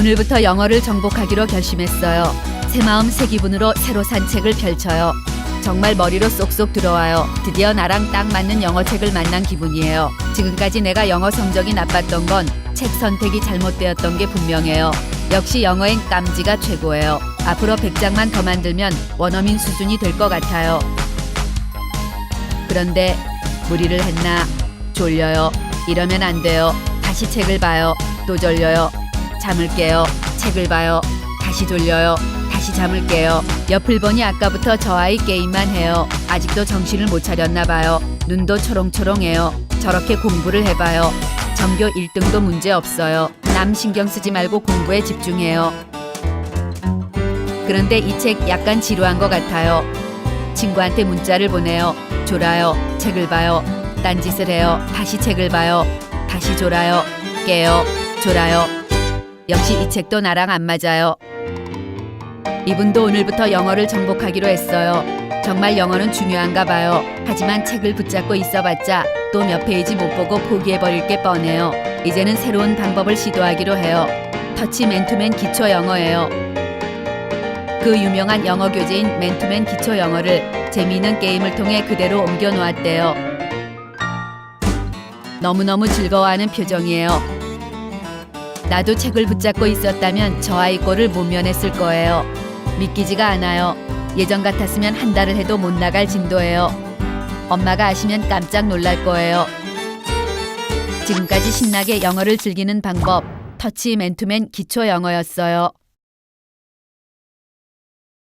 오늘부터 영어를 정복하기로 결심했어요. 새 마음 새 기분으로 새로 산 책을 펼쳐요. 정말 머리로 쏙쏙 들어와요. 드디어 나랑 딱 맞는 영어 책을 만난 기분이에요. 지금까지 내가 영어 성적이 나빴던 건 책 선택이 잘못되었던 게 분명해요. 역시 영어엔 깜지가 최고예요. 앞으로 100장만 더 만들면 원어민 수준이 될 것 같아요. 그런데 무리를 했나? 졸려요. 이러면 안 돼요. 다시 책을 봐요. 또 졸려요. 잠을 깨요. 책을 봐요. 다시 졸려요. 다시 잠을 깨요. 옆을 보니 아까부터 저 아이 게임만 해요. 아직도 정신을 못 차렸나 봐요. 눈도 초롱초롱해요. 저렇게 공부를 해봐요. 전교 1등도 문제 없어요. 남 신경 쓰지 말고 공부에 집중해요. 그런데 이 책 약간 지루한 것 같아요. 친구한테 문자를 보내요. 졸아요. 책을 봐요. 딴짓을 해요. 다시 책을 봐요. 다시 졸아요. 깨요. 졸아요. 역시 이 책도 나랑 안 맞아요. 이분도 오늘부터 영어를 정복하기로 했어요. 정말 영어는 중요한가 봐요. 하지만 책을 붙잡고 있어봤자 또 몇 페이지 못 보고 포기해버릴 게 뻔해요. 이제는 새로운 방법을 시도하기로 해요. 터치 맨투맨 기초 영어예요. 그 유명한 영어 교재인 맨투맨 기초 영어를 재미있는 게임을 통해 그대로 옮겨 놓았대요. 너무너무 즐거워하는 표정이에요. 나도 책을 붙잡고 있었다면 저 아이 꼴을 못 면했을 거예요. 믿기지가 않아요. 예전 같았으면 한 달을 해도 못 나갈 진도예요. 엄마가 아시면 깜짝 놀랄 거예요. 지금까지 신나게 영어를 즐기는 방법 터치 맨투맨 기초 영어였어요.